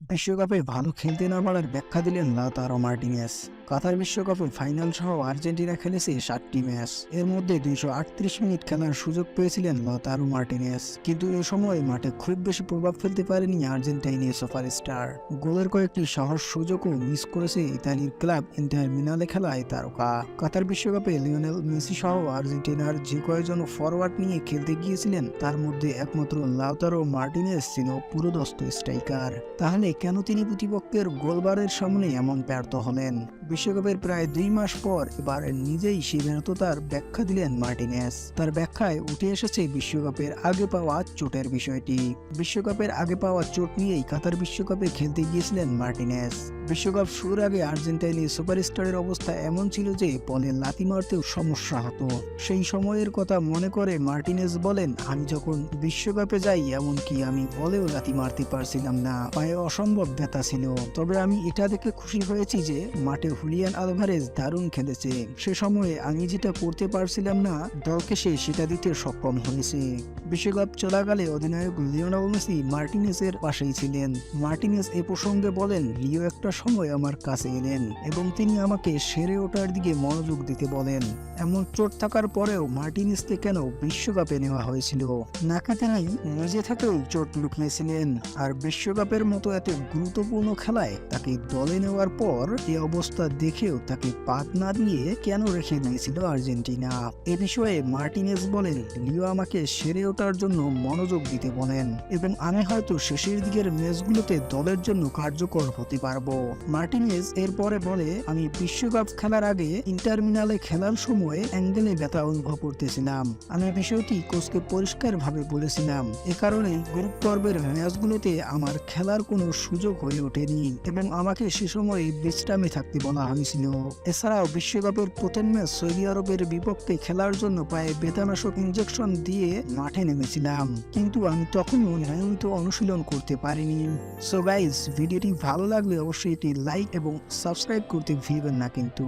বিশ্বকাপে ভালো খেলতে না পারার ব্যাখ্যা দিলেন লাতারো মার্টিনেস। কাতার বিশ্বকাপে ফাইনাল সহ আর্জেন্টিনা খেলেছে ষাটটি ম্যাচ। এর মধ্যে দুইশো আটত্রিশ মিনিট খেলার সুযোগ পেয়েছিলেন লাতারো মার্টিনেস। কিন্তু এ সময় মাঠে খুব বেশি প্রভাব ফেলতে পারেনি আর্জেন্টাইনের সুপারস্টার। গোলের কয়েকটি সাহস সুযোগও মিস করেছে ইতালির ক্লাব ইন্টার মিনালে খেলায় তারকা। কাতার বিশ্বকাপে লিওনেল মেসি সহ আর্জেন্টিনার যে কয়েকজন ফরওয়ার্ড নিয়ে খেলতে গিয়েছিলেন, তার মধ্যে একমাত্র লাউতারো মার্টিনেস ছিল পুরোদস্ত স্ট্রাইকার। তাহলে কেন তিনি প্রতিপক্ষের গোলবারের সামনে এমন ব্যর্থ হলেন? বিশ্বকাপের প্রায় দুই মাস পর এবার নিজেই সেই ব্যর্থতার ব্যাখ্যা দিলেন মার্টিনেস। তার ব্যাখ্যায় উঠে এসেছে বিশ্বকাপের আগে পাওয়া চোটের বিষয়টি। বিশ্বকাপের আগে পাওয়া চোট নিয়েই কাতার বিশ্বকাপে খেলতে গিয়েছিলেন মার্টিনেস। বিশ্বকাপ শুরুর আগে আর্জেন্টাইনি সুপারস্টারের অবস্থা এমন ছিল যে বলে লাতি মারতেও সমস্যা হতো। সেই সময়ের কথা মনে করে মার্টিনেজ বলেন, আমি যখন বিশ্বকাপে যাই, এমনকি আমি বলেও লাতি মারতে পারছিলাম না। পায়ে অসম্ভব ব্যথা ছিল। তবে আমি এটা দেখে খুশি হয়েছি যে মাঠে হুলিয়ান আলভারেজ দারুণ খেলেছে। সে সময়ে আমি যেটা করতে পারছিলাম না, দলকে সে সেটা দিতে সক্ষম হয়েছে। বিশ্বকাপ চলাকালে অধিনায়ক লিওনাল মেসি মার্টিনেসের পাশেই ছিলেন। মার্টিনেস এ প্রসঙ্গে বলেন, লিও একটা সময় আমার কাছে এলেন এবং তিনি আমাকে সেরে ওঠার দিকে মনোযোগ দিতে বলেন। এমন চোট থাকার পরেও মার্টিনেসকে কেন বিশ্বকাপে নেওয়া হয়েছিল? নাকাতে নাই নিজে থেকেও চোট লুকিয়েছিলেন আর বিশ্বকাপের মতো এত গুরুত্বপূর্ণ খেলায় তাকে দলে নেওয়ার পর এ অবস্থা দেখেও তাকে পাত না দিয়ে কেন রেখে নিয়েছিল আর্জেন্টিনা? এ বিষয়ে মার্টিনেস বলেন, লিও আমাকে সেরে ওঠার জন্য মনোযোগ দিতে বলেন। এবং আমি হয়তো শেষের দিকের ম্যাচগুলোতে দলের জন্য কার্যকর হতে পারব। মার্টিনেস এরপরে বলে, আমি বিশ্বকাপ খেলার আগে ইন্টারমিনালে খেলার সময় অ্যাঙ্গেলে ব্যথা অনুভব করতেছিলাম। আমি বিষয়টি কোচকে পরিষ্কারভাবে বলেছিলাম। এ কারণে গ্রুপ পর্বের ম্যাচগুলোতে আমার খেলার কোনো সুযোগ হয়ে ওঠেনি এবং আমাকে সে সময় বিশ্রামে থাকতে বলা হয়েছিল। এছাড়াও বিশ্বকাপের প্রথম ম্যাচ সৌদি আরবের বিপক্ষে খেলার জন্য পায়ে বেতানাশক ইনজেকশন দিয়ে মাঠে নেমেছিলাম। কিন্তু আমি তখনও নিয়মিত অনুশীলন করতে পারিনি। সো গাইজ ভিডিওটি ভালো লাগলে অবশ্যই এটি লাইক এবং সাবস্ক্রাইব করতে ভুলবেন না কিন্তু।